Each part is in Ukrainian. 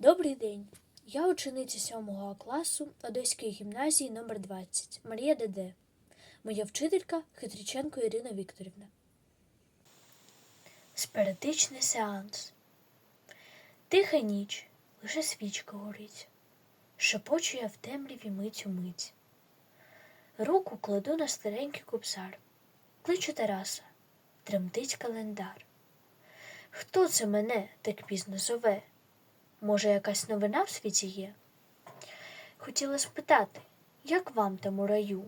Добрий день. Я учениця 7 класу Одеської гімназії номер 20 Марія Деде. Моя вчителька Хитріченко Ірина Вікторівна. Спиритичний сеанс. Тиха ніч, лише свічка горить. Шепочу я в темряві мить у мить. Руку кладу на старенький кубсар. Кличу Тараса. Тремтить календар. Хто це мене так пізно зове? Може, якась новина в світі є? Хотіла спитати, як вам там у раю?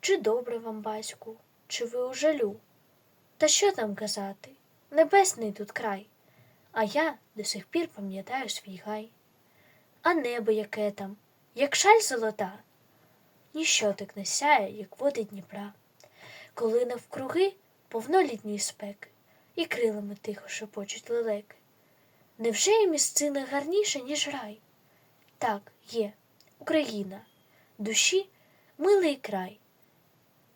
Чи добре вам, батьку, чи ви у жалю? Та що там казати? Небесний тут край, а я до сих пір пам'ятаю свій гай. А небо яке там, як шаль золота, ніщо так не сяє, як води Дніпра, коли навкруги повно літньої спеки, і крилами тихо шепочуть лелеки. Невже і місцина гарніша, ніж рай? Так, є, Україна, душі милий край.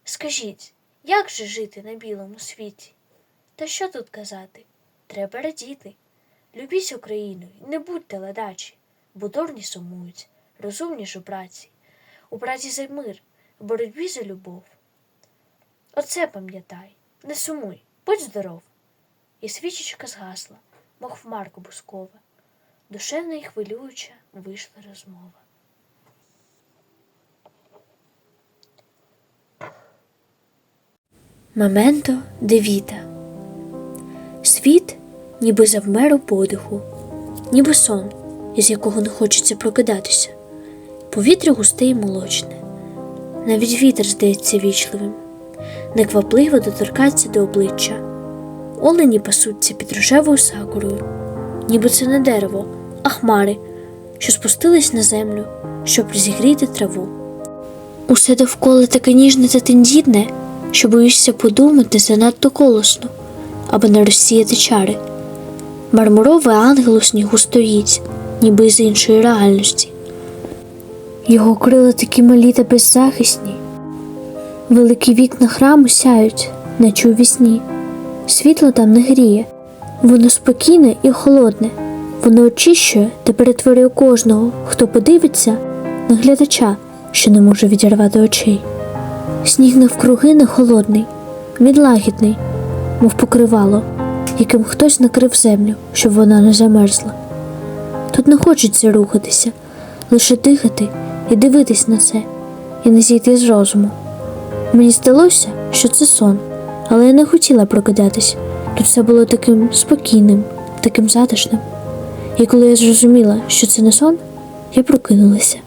Скажіть, як же жити на білому світі? Та що тут казати? Треба радіти. Любіть Україну і не будьте ледачі, бо дурні сумують, розумні ж у праці, у праці за мир, в боротьбі за любов. Оце пам'ятай, не сумуй, будь здоров. І свічечка згасла мов хмарка бускова, душевна і хвилююча вийшла розмова. Моменто девіта Світ ніби завмер у подиху, ніби сон, із якого не хочеться прокидатися. Повітря густе і молочне, навіть вітер здається вічливим, неквапливо доторкається до обличчя. Олені пасуться під рожевою сакурою, ніби це не дерево, а хмари, що спустились на землю, щоб розігріти траву. Усе довкола таке ніжне та тендітне, що боїшся подумати занадто колосно, аби не розсіяти чари. Мармуровий ангел у снігу стоїть, ніби з іншої реальності. Його крила такі малі та беззахисні. Великі вікна храму сяють, наче у вісні. Світло там не гріє, воно спокійне і холодне, воно очищує та перетворює кожного, хто подивиться на глядача, що не може відірвати очей. Сніг навкруги не холодний, він мов покривало, яким хтось накрив землю, щоб вона не замерзла. Тут не хочеться рухатися, лише дихати і дивитись на це, і не зійти з розуму. Мені здалося, що це сон але я не хотіла прокидатись. Тут все було таким спокійним, таким затишним. І коли я зрозуміла, що це не сон, я прокинулася.